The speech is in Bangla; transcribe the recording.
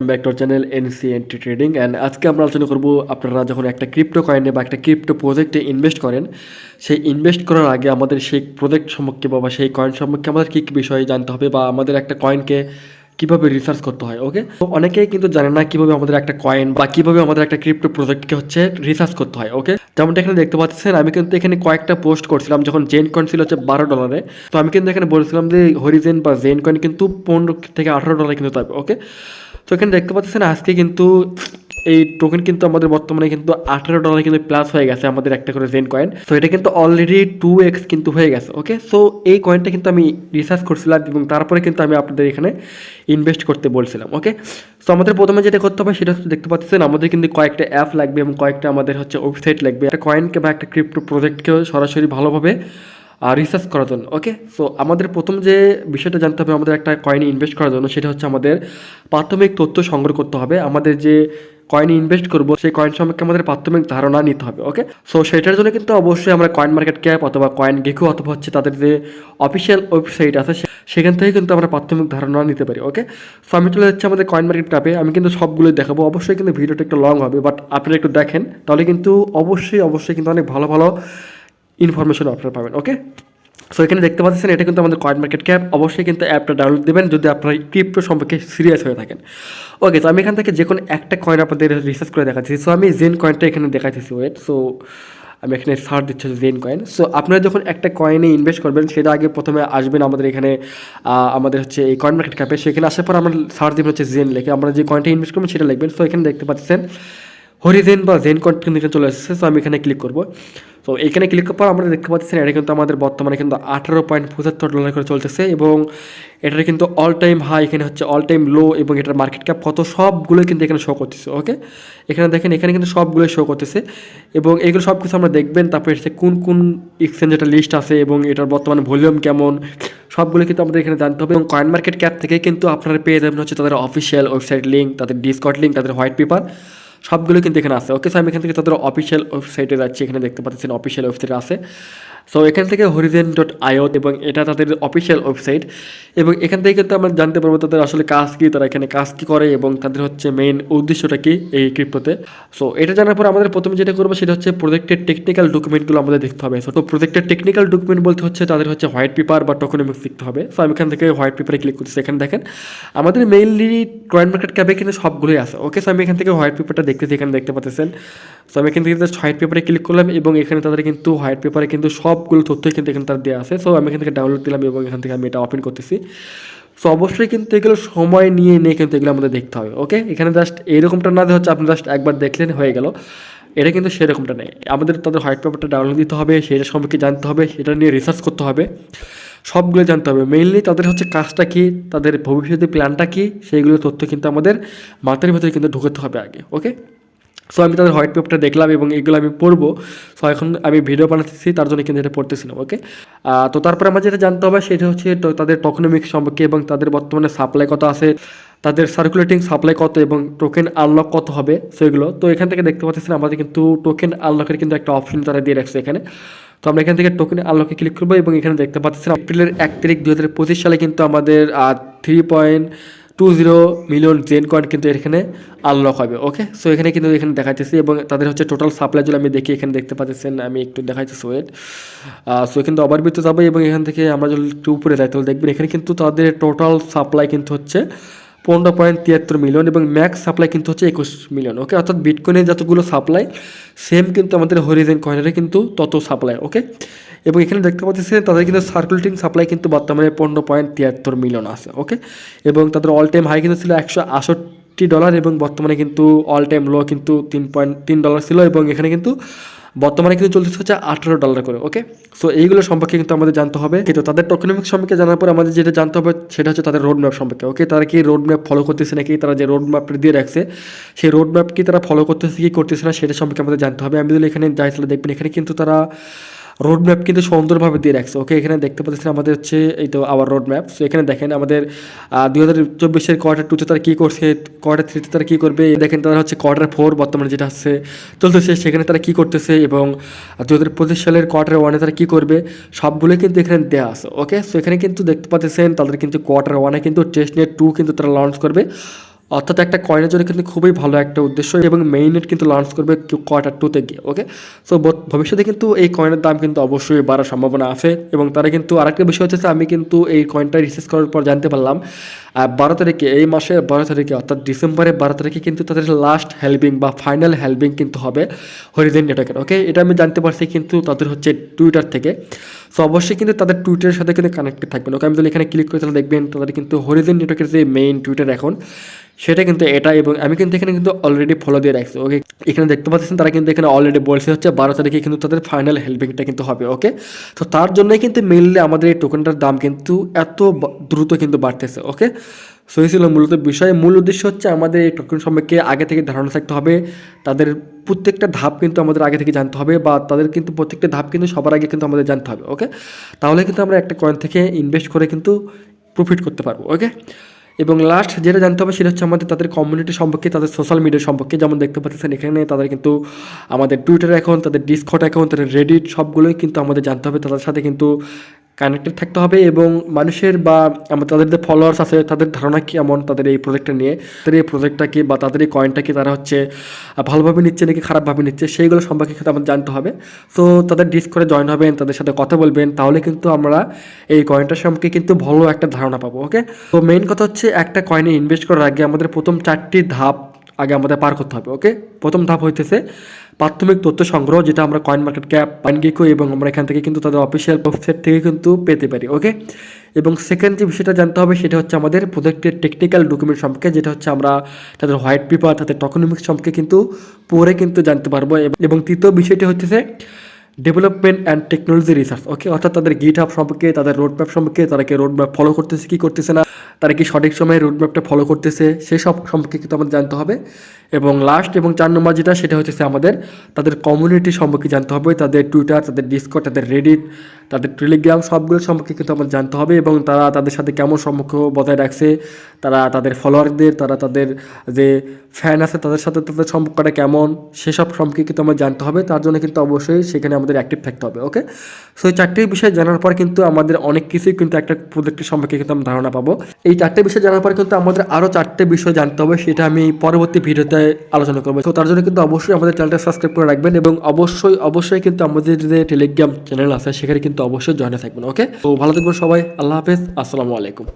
Back to channel NCNT trading and আজকে আমরা আলোচনা করব আপনারা যখন একটা ক্রিপ্টো কয়েনে বা একটা ক্রিপ্টো প্রজেক্টে ইনভেস্ট করেন, সেই ইনভেস্ট করার আগে আমাদের সেই প্রজেক্ট সম্পর্কে বা বা সেই কয়েন সম্পর্কে আমাদের কী কী বিষয়ে জানতে হবে বা আমাদের একটা কয়েনকে কীভাবে রিসার্চ করতে হয় ওকে তো অনেকেই কিন্তু জানে না কীভাবে আমাদের একটা কয়েন বা কীভাবে আমাদের একটা ক্রিপ্টো প্রজেক্টকে হচ্ছে রিসার্চ করতে হয় ওকে যেমনটা এখানে দেখতে পাচ্ছেন, আমি কিন্তু এখানে কয়েকটা পোস্ট করছিলাম যখন জেন কয়েন ছিল হচ্ছে বারো ডলারে তো আমি কিন্তু এখানে বলেছিলাম যে হরিজেন বা জেন কয়েন কিন্তু পনেরো থেকে আঠারো ডলারে কিন্তু থাকবে ওকে তো এখানে দেখতে পাচ্ছেন আজকে কিন্তু এই টোকেন কিন্তু আমাদের বর্তমানে কিন্তু আঠারো ডলার কিন্তু প্লাস হয়ে গেছে আমাদের একটা করে জেন কয়েন সো এটা কিন্তু অলরেডি টু এক্স কিন্তু হয়ে গেছে ওকে সো এই কয়েনটা কিন্তু আমি রিসার্চ করছিলাম এবং তারপরে কিন্তু আমি আপনাদের এখানে ইনভেস্ট করতে বলছিলাম ওকে সো আমাদের প্রথমে যেটা করতে হবে সেটা দেখতে পাচ্ছেন আমাদের কিন্তু কয়েকটা অ্যাপ লাগবে এবং কয়েকটা আমাদের হচ্ছে ওয়েবসাইট লাগবে। একটা কয়েনকে বা একটা ক্রিপ্টো প্রজেক্টকেও সরাসরি ভালোভাবে রিসার্চ করার জন্য ওকে সো আমাদের প্রথম যে বিষয়টা জানতে হবে আমাদের একটা কয়েনে ইনভেস্ট করার জন্য, সেটা হচ্ছে আমাদের প্রাথমিক তথ্য সংগ্রহ করতে হবে। আমাদের যে কয়েনে ইনভেস্ট করব, সেই কয়েন সম্পর্কে আমাদের প্রাথমিক ধারণা নিতে হবে ওকে সো সেটার জন্য কিন্তু অবশ্যই আমরা কয়েন মার্কেট ক্যাপ অথবা কয়েন গেকু অথবা হচ্ছে তাদের যে অফিসিয়াল ওয়েবসাইট আছে সেখান থেকে কিন্তু আমরা প্রাথমিক ধারণা নিতে পারি ওকে সো আমি চলে যাচ্ছি আমাদের কয়েন মার্কেট ক্যাপে আমি কিন্তু সবগুলোই দেখাবো। অবশ্যই কিন্তু ভিডিওটা একটু লং হবে বাট আপনারা একটু দেখেন। তাহলে কিন্তু অবশ্যই অবশ্যই কিন্তু অনেক ভালো ভালো ইনফরমেশন আপনারা পাবেন ওকে সো এখানে দেখতে পাচ্ছেন, এটা কিন্তু আমাদের কয়েন মার্কেট ক্যাপ অবশ্যই কিন্তু অ্যাপটা ডাউনলোড দেবেন যদি আপনারা ক্রিপ্টো সম্পর্কে সিরিয়াস হয়ে থাকেন। ওকে তো আমি এখান থেকে যে কোনো একটা কয়েন আপনাদের রিসার্চ করে দেখাচ্ছি। সো আমি জেন কয়েনটা এখানে দেখাচ্ছি ওয়েট সো আমি এখানে সার দিচ্ছি জেন কয়েন সো আপনারা যখন একটা কয়েনে ইনভেস্ট করবেন, সেটা আগে প্রথমে আসবেন আমাদের এখানে আমাদের হচ্ছে এই কয়েন মার্কেট ক্যাপে সেখানে আসার পর আমরা সার্চ দেবেন হচ্ছে জেন লেখে। আমরা যে কয়েনটা ইনভেস্ট করবেন, সেটা লিখবেন। সো এখানে দেখতে পাচ্ছেন হরিজেন বা জেন কয়েন কিন্তু এখানে চলে এসেছে। সো আমি এখানে ক্লিক করব। তো এখানে ক্লিক করার পর আমরা দেখতে পাচ্ছেন এটা কিন্তু আমাদের বর্তমানে কিন্তু আঠারো পয়েন্ট পঁচাত্তর ডলার করে চলতেছে এবং এটার কিন্তু অল টাইম হাই এখানে হচ্ছে অল টাইম লো এবং এটার মার্কেট ক্যাপ কত সবগুলোই কিন্তু এখানে শো করতেছে ওকে এখানে দেখেন, এখানে কিন্তু সবগুলো শো করতেছে এবং এগুলো সব কিছু আমরা দেখবেন, তারপরে হচ্ছে কোন কোন এক্সচেঞ্জ একটা লিস্ট আছে এবং এটার বর্তমানে ভলিউম কেমন, সবগুলো কিন্তু আমাদের এখানে জানতে হবে এবং কয়েন মার্কেট ক্যাপ থেকে কিন্তু আপনারা পেয়ে যাবেন হচ্ছে তাদের অফিসিয়াল ওয়েবসাইট লিঙ্ক তাদের ডিসকট লিঙ্ক তাদের হোয়াইট পেপার সবগুলো কিন্তু এখানে আছে। ওকে সো আমি এখান থেকে তাদের অফিসিয়াল ওয়েবসাইটে যাচ্ছি। এখানে দেখতে পাচ্ছেন অফিসিয়াল ওয়েবসাইটে আছে। সো এখান থেকে হরিজেন ডট আইও এবং এটা তাদের অফিসিয়াল ওয়েবসাইট এবং এখান থেকে কিন্তু আমরা জানতে পারব তাদের আসলে কাজ কী, তারা এখানে কাজ কী করে এবং তাদের হচ্ছে মেইন উদ্দেশ্যটা কি এই ক্রিপ্টোতে সো এটা জানার পর আমাদের প্রথমে যেটা করব সেটা হচ্ছে প্রজেক্টের টেকনিক্যাল ডকুমেন্টগুলো আমাদের দেখতে হবে। তো প্রজেক্টের টেকনিক্যাল ডকুমেন্ট বলতে হচ্ছে তাদের হচ্ছে হোয়াইট পেপার বা টোকনমিক্স দেখতে হবে। সো আমি এখান থেকে হোয়াইট পেপারে ক্লিক করছি এখানে দেখেন। আমাদের মেইনলি কয়েন মার্কেট ক্যাপে কিন্তু সবগুলোই আছে ওকে সো আমি এখান থেকে হোয়াইট পেপারটা দেখতেছি, এখানে দেখতে পাচ্ছেন। সো আমি এখান থেকে জাস্ট হোয়াইট পেপারে ক্লিক করলাম এবং এখানে তাদের কিন্তু হোয়াইট পেপারে কিন্তু সবগুলো তথ্যই কিন্তু এখানে তার দেওয়া আছে। সো আমি এখান থেকে ডাউনলোড দিলাম এবং এখান থেকে আমি এটা ওপেন করতেছি। সো অবশ্যই কিন্তু এগুলো সময় নিয়ে নিয়ে কিন্তু এগুলো আমাদের দেখতে হবে ওকে এখানে জাস্ট এরকমটা না হচ্ছে আপনি জাস্ট একবার দেখলেন হয়ে গেল। এটা কিন্তু সেরকমটা নেই। আমাদের তাদের হোয়াইট পেপারটা ডাউনলোড দিতে হবে, সেটা সম্পর্কে জানতে হবে, সেটা নিয়ে রিসার্চ করতে হবে, সবগুলো জানতে হবে। মেইনলি তাদের হচ্ছে কাজটা কী, তাদের ভবিষ্যতে প্ল্যানটা কী, সেইগুলো তথ্য কিন্তু আমাদের মাথার ভেতরে কিন্তু ঢুকাতে হবে আগে ওকে সো আমি তাদের হোয়াইট পেপারটা দেখলাম এবং এগুলো আমি পড়ব। সো এখন আমি ভিডিও বানাতেছি, তার জন্য কিন্তু এটা পড়তেছিলাম ওকে তো তারপরে আমার যেটা জানতে হবে, সেটা হচ্ছে তাদের টকনমিক সম্পর্কে এবং তাদের বর্তমানে সাপ্লাই কত আছে, তাদের সার্কুলেটিং সাপ্লাই কত এবং টোকেন আনলক কত হবে সেগুলো তো এখান থেকে দেখতে পাচ্ছেন, আমাদের কিন্তু টোকেন আনলকের কিন্তু একটা অপশন তারা দিয়ে রাখছে এখানে। তো আমরা এখান থেকে টোকেন আনলকে ক্লিক করব এবং এখানে দেখতে পাচ্ছেন এপ্রিলের এক তারিখ দু হাজার পঁচিশ সালে কিন্তু আমাদের three point two zero million Zen coin কিন্তু এখানে আনলক হবে ওকে সো এখানে কিন্তু এখানে দেখাইতেছি এবং তাদের হচ্ছে টোটাল সাপ্লাই যদি আমি দেখি, এখানে দেখতে পাচ্ছেন, আমি একটু দেখাইতেছি ওয়েট সো ওভারভিউ তো যাব এবং এখান থেকে আমরা যদি একটু উপরে যাই, তাহলে দেখবেন এখানে কিন্তু তাদের টোটাল সাপ্লাই কিন্তু হচ্ছে পনেরো পয়েন্ট তিয়াত্তর মিলিয়ন এবং ম্যাক্স সাপ্লাই কিন্তু হচ্ছে একুশ মিলিয়ন ওকে অর্থাৎ বিটকয়েনের যতগুলো সাপ্লাই সেম কিন্তু আমাদের হরিজেন কয়েনের কিন্তু তত সাপ্লাই ওকে এবং এখানে দেখতে পাচ্ছেন তাদের কিন্তু সার্কুলেটিং সাপ্লাই কিন্তু বর্তমানে পনেরো পয়েন্ট তিয়াত্তর মিলিয়ন আছে ওকে এবং তাদের অল টাইম হাই কিন্তু ছিল একশো ডলার এবং বর্তমানে কিন্তু অল টাইম লো কিন্তু তিন পয়েন্ট তিন ডলার ছিল এবং এখানে কিন্তু বর্তমানে কিন্তু চলতেছে হচ্ছে আঠারো ডলার করে ওকে সো এইগুলো সম্পর্কে কিন্তু আমাদের জানতে হবে। কিন্তু তাদের টোকনমিক সম্পর্কে জানার পর আমাদের যেটা জানতে হবে সেটা হচ্ছে তাদের রোড ম্যাপ সম্পর্কে ওকে তারা কি রোড ম্যাপ ফলো করতেছে নাকি, তারা যে রোড ম্যাপটা দিয়ে রাখছে, সেই রোড ম্যাপ কি তারা ফলো করতেছে, কি করতেছে না, সেটা সম্পর্কে আমাদের জানতে হবে। আমি যদি এখানে যাই তাহলে দেখবেন এখানে কিন্তু তারা রোড ম্যাপ কিন্তু সুন্দরভাবে দিয়ে রাখছে। ওকে এখানে দেখতে পাচ্ছেন আমাদের হচ্ছে এই তো আওয়ার রোড ম্যাপ সো এখানে দেখেন আমাদের দুই হাজার চব্বিশের কোয়ার্টার টুতে তারা কী করছে কোয়ার্টার থ্রিতে তারা কী করবে দেখেন তারা হচ্ছে কোয়ার্টার ফোর বর্তমানে যেটা হচ্ছে চলতেছে, সেখানে তারা কী করতেছে এবং দু হাজার পঁচিশ সালের কোয়ার্টার ওয়ানে তারা কী করবে সবগুলো কিন্তু এখানে দেওয়া আছে। ওকে সো এখানে কিন্তু দেখতে পাচ্ছেন তাদের কিন্তু কোয়ার্টার ওয়ানে কিন্তু টেস্ট নেট টু কিন্তু তারা লঞ্চ করবে। অর্থাৎ একটা কয়েনের জন্য কিন্তু খুবই ভালো একটা উদ্দেশ্য এবং মেইনেট কিন্তু লঞ্চ করবে কোয়ার্টার টুতে গিয়ে ওকে সো ভবিষ্যতে কিন্তু এই কয়েনের দাম কিন্তু অবশ্যই বাড়ার সম্ভাবনা আছে এবং তারা কিন্তু আরেকটা বিষয় হচ্ছে আমি কিন্তু এই কয়েনটা রিসার্চ করার পর জানতে পারলাম বারো তারিখে এই মাসের বারো তারিখে, অর্থাৎ ডিসেম্বরের বারো তারিখে কিন্তু তাদের লাস্ট হেল্পিং বা ফাইনাল হেল্পিং কিন্তু হবে হরিজেন নেটওয়ার্কের ওকে এটা আমি জানতে পারছি কিন্তু তাদের হচ্ছে টুইটার থেকে। সো অবশ্যই কিন্তু তাদের টুইটারের সাথে কিন্তু কানেক্টেড থাকবেন ওকে আমি যদি এখানে ক্লিক করে তাহলে দেখবেন তাদের কিন্তু হরিজেন নেটওয়ার্কের যে মেইন টুইটার এখন, সেটা কিন্তু এটা এবং আমি কিন্তু এখানে কিন্তু অলরেডি ফলো দিয়ে রাখছি ওকে এখানে দেখতে পাচ্ছেন তারা কিন্তু এখানে অলরেডি বলছে হচ্ছে বারো তারিখে কিন্তু তাদের ফাইনাল হেল্পিংটা কিন্তু হবে ওকে তো তার জন্যই কিন্তু মেইনলি আমাদের এই টোকেনটার দাম কিন্তু এত দ্রুত কিন্তু বাড়তেছে ওকে সো এই ছিল মূলত বিষয়। মূল উদ্দেশ্য হচ্ছে আমাদের এই টোকেন সম্পর্কে আগে থেকে ধারণা থাকতে হবে। তাদের প্রত্যেকটা ধাপ কিন্তু আমাদের আগে থেকে জানতে হবে বা তাদের কিন্তু প্রত্যেকটা ধাপ কিন্তু সবার আগে কিন্তু আমাদের জানতে হবে ওকে তাহলে কিন্তু আমরা একটা কয়েন থেকে ইনভেস্ট করে কিন্তু প্রফিট করতে পারব ওকে এবং লাস্ট যেটা জানতে হবে সেটা হচ্ছে আমাদের তাদের কমিউনিটি সম্পর্কে, তাদের সোশ্যাল মিডিয়া সম্পর্কে। যেমন দেখতে পাচ্ছেন এখানে তাদের কিন্তু আমাদের টুইটার অ্যাকাউন্ট তাদের ডিসকট অ্যাকাউন্ট তাদের রেডিট সবগুলোই কিন্তু আমাদের জানতে হবে। তাদের সাথে কিন্তু কানেক্টেড থাকতে হবে এবং মানুষের বা তাদের যে ফলোয়ার্স আছে, তাদের ধারণা কেমন তাদের এই প্রজেক্টটা নিয়ে, তাদের এই প্রজেক্টটা কি বা তাদের এই কয়েনটা কি তারা হচ্ছে ভালোভাবে নিচ্ছে নাকি খারাপভাবে নিচ্ছে, সেইগুলো সম্পর্কে কিন্তু আমাদের জানতে হবে। তো তাদের ডিস করে জয়েন হবেন, তাদের সাথে কথা বলবেন, তাহলে কিন্তু আমরা এই কয়েনটার সম্পর্কে কিন্তু ভালো একটা ধারণা পাবো ওকে তো মেইন কথা হচ্ছে, একটা কয়েনে ইনভেস্ট করার আগে আমাদের প্রথম চারটি ধাপ আগে আমাদের পার করতে হবে ওকে প্রথম ধাপ হইতেছে প্রাথমিক তথ্য সংগ্রহ, যেটা আমরা কয়েন মার্কেট ক্যাপ পাইনগেকো এবং আমরা এখান থেকে কিন্তু তাদের অফিসিয়াল ওয়েবসাইট থেকে কিন্তু পেতে পারি ওকে এবং সেকেন্ড যে বিষয়টা জানতে হবে, সেটা হচ্ছে আমাদের প্রজেক্টের টেকনিক্যাল ডকুমেন্ট সম্পর্কে, যেটা হচ্ছে আমরা তাদের হোয়াইট পেপার তাদের টকনমিক্স সম্পর্কে কিন্তু পরে কিন্তু জানতে পারব, এবং- তৃতীয় বিষয়টি হচ্ছে development and technology research okay অর্থাৎ তাদের গিট হাব সম্পর্কে, তাদের রোডম্যাপ সম্পর্কে, তারা কি রোডম্যাপ ফলো করতেছে, কি করতেছে না, তারা কি সঠিক সময়ে রোডম্যাপটা ফলো করতেছে, সেসব সম্পর্কে কিন্তু আমাদের জানতে হবে। এবং লাস্ট এবং চার নম্বর যেটা, সেটা হচ্ছে আমাদের, তাদের কমিউনিটি সম্পর্কে জানতে হবে, তাদের টুইটার তাদের ডিসকট তাদের রেডিট তাদের টেলিগ্রাম সবগুলো সম্পর্কে কিন্তু আমাদের জানতে হবে এবং তারা তাদের সাথে কেমন সম্পর্ক বজায় রাখছে, তারা তাদের ফলোয়ারদের তারা তাদের যে ফ্যান আছে, তাদের সাথে তাদের সম্পর্কটা কেমন, সেসব সম্পর্কে কিন্তু আমাদের জানতে হবে, তার জন্য কিন্তু অবশ্যই সেখানে আমাদের অ্যাক্টিভ থাকতে হবে ওকে সো এই চারটি বিষয় জানার পর কিন্তু আমাদের অনেক কিছুই কিন্তু একটা প্রজেক্টের সম্পর্কে কিন্তু আমরা ধারণা পাবো। এই চারটে বিষয় জানার পর কিন্তু আমাদের আরও চারটে বিষয় জানতে হবে, সেটা আমি পরবর্তী ভিডিওতে আলোচনা করব। তো তার জন্য কিন্তু অবশ্যই আমাদের চ্যানেলটা সাবস্ক্রাইব করে রাখবেন এবং অবশ্যই অবশ্যই কিন্তু আমাদের যে টেলিগ্রাম চ্যানেল আছে, সেখানে কিন্তু অবশ্যই জয়েন থাকবেন ওকে তো ভালো থাকবেন সবাই, আল্লাহ হাফেজ, আসসালামু আলাইকুম।